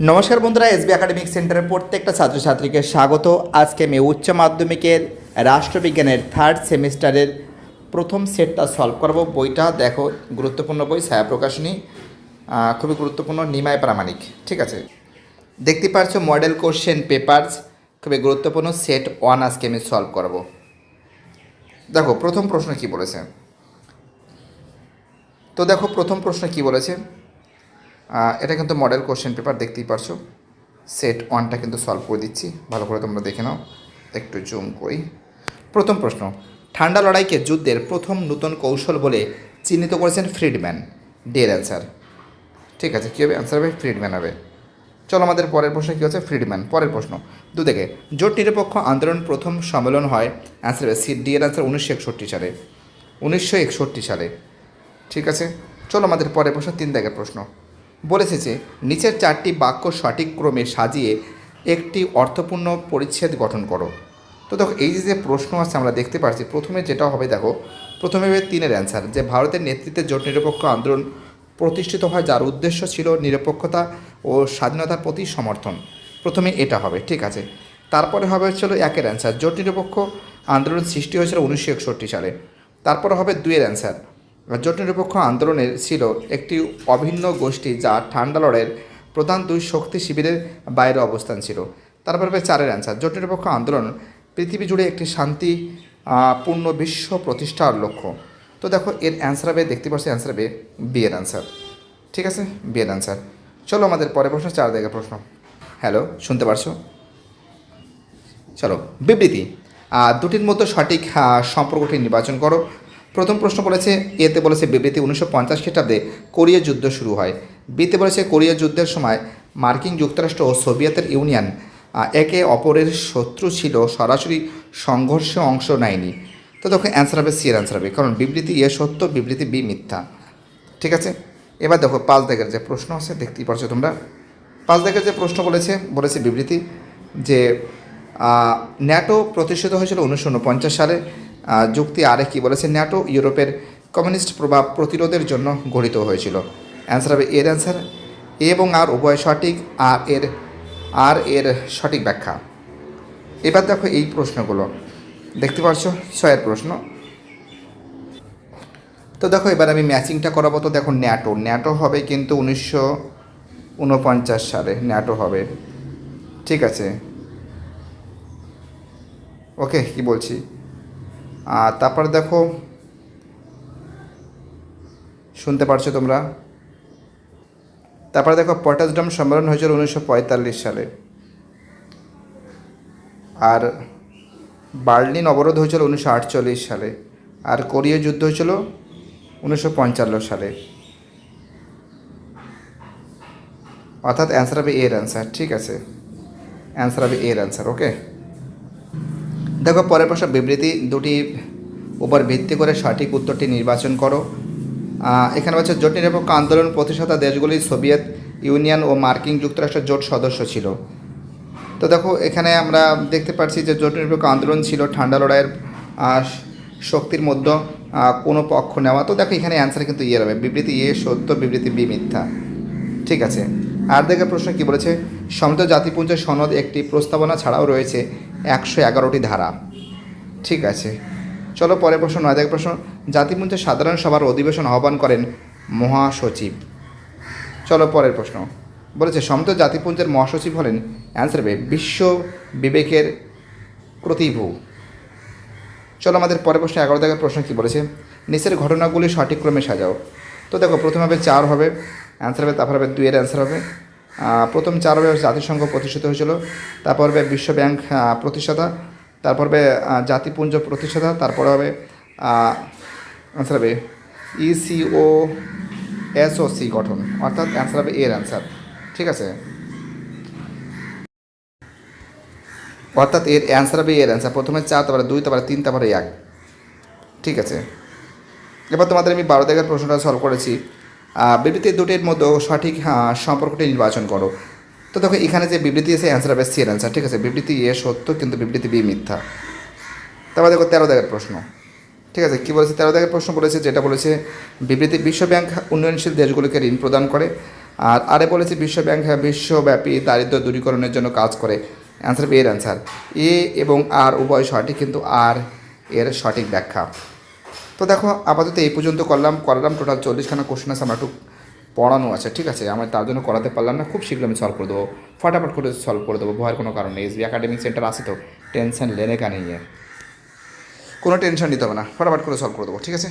নমস্কার বন্ধুরা, SB academic সেন্টারের প্রত্যেকটা ছাত্রছাত্রীকে স্বাগত। আজকে আমি উচ্চ মাধ্যমিকের রাষ্ট্রবিজ্ঞানের থার্ড সেমিস্টারের প্রথম সেটটা সলভ করব। বইটা দেখো, গুরুত্বপূর্ণ বই, ছায়া প্রকাশনী খুবই গুরুত্বপূর্ণ নিমায় প্রামাণিক, ঠিক আছে? দেখতে পাচ্ছ মডেল কোশ্চেন পেপারস খুবই গুরুত্বপূর্ণ সেট ওয়ান আজকে আমি সলভ করব। দেখো, প্রথম প্রশ্ন কি বলেছে? তো দেখো, প্রথম প্রশ্ন কি বলেছে? এটা কিন্তু মডেল কোশ্চেন পেপার দেখতেই পারছ। সেট ওয়ানটা কিন্তু সলভ করে দিচ্ছি। ভালো করে তোমরা দেখে নাও। একটু জুম করি। প্রথম প্রশ্ন, ঠান্ডা লড়াইকে যুদ্ধের প্রথম নূতন কৌশল বলে চিহ্নিত করেছেন ফ্রিডম্যান। ডের অ্যান্সার ঠিক আছে, কী হবে? অ্যান্সার হবে, ফ্রিডম্যান হবে। চলো আমাদের পরের প্রশ্ন কী হচ্ছে? ফ্রিডম্যান। পরের প্রশ্ন দু থেকে জোট নিরপেক্ষ আন্দোলন প্রথম সম্মেলন হয় অ্যান্সার হবে সি ডি এর অ্যান্সার উনিশশো একষট্টি সালে। উনিশশো একষট্টি সালে। ঠিক আছে? চলো আমাদের পরের প্রশ্ন, তিন দাগের প্রশ্ন। বলেছে যে, নিচের চারটি বাক্য সঠিক ক্রমে সাজিয়ে একটি অর্থপূর্ণ পরিচ্ছেদ গঠন করো। তো দেখো, এই যে যে প্রশ্ন আছে, আমরা দেখতে পাচ্ছি প্রথমে যেটা হবে, দেখো, প্রথমে হবে তিনের অ্যান্সার, যে ভারতের নেতৃত্বে জোট নিরপেক্ষ আন্দোলন প্রতিষ্ঠিত হয় যার উদ্দেশ্য ছিল নিরপেক্ষতা ও স্বাধীনতার প্রতি সমর্থন। প্রথমে এটা হবে, ঠিক আছে। তারপরে হবে হচ্ছিল একের অ্যান্সার, জোট নিরপেক্ষ আন্দোলন সৃষ্টি হয়েছিল উনিশশো একষট্টি সালে। তারপরে হবে দুইয়ের অ্যান্সার জোট নিরপেক্ষ আন্দোলনের ছিল একটি অভিন্ন গোষ্ঠী যা ঠান্ডা লড়াইয়ের প্রধান দুই শক্তি শিবিরের বাইরে অবস্থান ছিল। তারপর হবে চারের অ্যান্সার জোট নিরপেক্ষ আন্দোলন পৃথিবী জুড়ে একটি শান্তি পূর্ণ বিশ্ব প্রতিষ্ঠার লক্ষ্য। তো দেখো, এর অ্যান্সার হবে, দেখতে পাচ্ছি অ্যান্সার হবে বিয়ের অ্যান্সার ঠিক আছে? বি এর অ্যান্সার চলো আমাদের পরের প্রশ্ন চার দিকের প্রশ্ন। হ্যালো শুনতে পারছ? চলো, বিবৃতি। দুটির মধ্যে সঠিক সম্পর্কটি নির্বাচন করো। প্রথম প্রশ্ন বলেছে, এতে বলেছে বিবৃতি উনিশশো পঞ্চাশ খ্রিস্টাব্দে কোরিয়া যুদ্ধ শুরু হয়। বিতে বলেছে কোরিয়া যুদ্ধের সময় মার্কিন যুক্তরাষ্ট্র ও সোভিয়েতের ইউনিয়ন একে অপরের শত্রু ছিল, সরাসরি সংঘর্ষে অংশ নেয়নি। তো তখন অ্যান্সার হবে সি এর অ্যান্সার হবে, কারণ বিবৃতি এ সত্য, বিবৃতি বি মিথ্যা। ঠিক আছে? এবার দেখো, পাঁচ দাগের যে প্রশ্ন আছে, দেখতেই পারছ তোমরা। পাঁচ দাগের যে প্রশ্ন বলেছে বলেছে বিবৃতি যে ন্যাটো প্রতিষ্ঠিত হয়েছিল উনিশশো উনপঞ্চাশ সালে। যুক্তি আরে কি বলেছে, ন্যাটো ইউরোপের কমিউনিস্ট প্রভাব প্রতিরোধের জন্য গঠিত হয়েছিল। অ্যান্সার হবে এর অ্যান্সার এবং আর উভয় সঠিক, আর এর আর এর সঠিক ব্যাখ্যা। এবার দেখো এই প্রশ্নগুলো। দেখতে পাচ্ছ, ছয়ের প্রশ্ন। তো দেখো, এবার আমি ম্যাচিংটা করাবো। তো দেখো, ন্যাটো। ন্যাটো হবে কিন্তু উনিশশো উনপঞ্চাশ সালে। ন্যাটো হবে। ঠিক আছে। ওকে, কি বলছি? আর তারপরে দেখো, শুনতে পারছ তোমরা? তারপরে দেখো পটাশডাম সম্মেলন হয়েছিল উনিশশো পঁয়তাল্লিশ সালে। আর বার্লিন অবরোধ হয়েছিল উনিশশো আটচল্লিশ সালে। আর কোরিয়া যুদ্ধ হয়েছিল উনিশশো পঞ্চান্ন সালে। অর্থাৎ অ্যান্সার হবে এর অ্যান্সার ঠিক আছে? অ্যান্সার হবে এর অ্যান্সার ওকে দেখো, পরের প্রশ্ন, বিবৃতি দুটি উপর ভিত্তি করে সঠিক উত্তরটি নির্বাচন করো। এখানে হচ্ছে জোট নিরপেক্ষ আন্দোলন প্রতিষ্ঠাতা দেশগুলি সোভিয়েত ইউনিয়ন ও মার্কিন যুক্তরাষ্ট্রের জোট সদস্য ছিল। তো দেখো, এখানে আমরা দেখতে পাচ্ছি যে জোট নিরপেক্ষ আন্দোলন ছিল ঠান্ডা লড়াইয়ের শক্তির মধ্যে কোনো পক্ষ নেওয়া। তো দেখো, এখানে অ্যান্সার কিন্তু ইয়ে হবে, বিবৃতি এ, সত্য, বিবৃতি বি, মিথ্যা। ঠিক আছে? আর দেখে, প্রশ্ন কি বলেছে, সমৃদ্ধ জাতিপুঞ্জের সনদ একটি প্রস্তাবনা ছাড়াও রয়েছে। একশো এগারোটি ধারা। ঠিক আছে। চলো পরের প্রশ্ন নয়, দেখে প্রশ্ন। জাতিপুঞ্জের সাধারণ সভার অধিবেশন আহ্বান করেন মহাসচিব। চলো পরের প্রশ্ন। বলেছে সমত জাতিপুঞ্জের মহাসচিব হলেন অ্যান্সার হবে, বিশ্ব বিবেকের প্রতিভু। চলো আমাদের পরের প্রশ্ন এগারো দাগের প্রশ্ন কী বলেছে। নিচের ঘটনাগুলি সঠিক ক্রমে সাজাও। তো দেখো, প্রথমে হবে চার হবে অ্যান্সার হবে, তারপর হবে দুইয়ের অ্যান্সার হবে। প্রথম চার হবে জাতিসংঘ প্রতিষ্ঠিত হয়েছিল। তারপর হবে বিশ্ব ব্যাংক প্রতিষ্ঠাতা। তারপর হবে জাতিপুঞ্জ প্রতিষ্ঠাতা। তারপর হবে অ্যান্সার হবে E ইসিও এসওসি গঠন। অর্থাৎ অ্যান্সার হবে এর অ্যান্সার ঠিক আছে? অর্থাৎ এর অ্যান্সার হবে এর অ্যান্সার প্রথমে চার, তারপরে দুই, তারপরে তিন, তারপরে এক। ঠিক আছে? এবার তোমাদের আমি বারো দাগের প্রশ্নটা সলভ করেছি। বিবৃতি দুটির মধ্যে সঠিক সম্পর্কটি নির্বাচন করো। তো দেখো, এখানে যে বিবৃতি আছে অ্যান্সার হবে সি এর অ্যান্সার ঠিক আছে? বিবৃতি এ সত্য, কিন্তু বিবৃতি বি মিথ্যা। তারপর দেখো, তেরো দাগের প্রশ্ন। ঠিক আছে? কী বলেছে? তেরো দাগের প্রশ্ন বলেছে, যেটা বলেছে, বিবৃতি বিশ্ব ব্যাংক উন্নয়নশীল দেশগুলিকে ঋণ প্রদান করে, আর আরে বলেছে বিশ্ব ব্যাংক হ্যাঁ বিশ্বব্যাপী দারিদ্র দূরীকরণের জন্য কাজ করে। অ্যান্সার বি এর অ্যান্সার এ এবং আর উভয় সঠিক, কিন্তু আর এর সঠিক ব্যাখ্যা। তো দেখো, আপাতত এই পর্যন্ত করলাম, করালাম টোটাল চল্লিশখানা কোশ্চেন আছে, আমার একটু পড়ানো আছে, ঠিক আছে? আমি তার জন্য করাতে পারলাম না, খুব শীঘ্র আমি সলভ করে দেবো। ফটাফট করে সলভ করে দেবো, ভয়ের কোনো কারণ নেই। এসবি একাডেমিক সেন্টার আছে তো টেনশন লেনে কানে নিয়ে। কোনো টেনশন নিতে হবে না, ফটাফট করে সলভ করে দেবো, ঠিক আছে?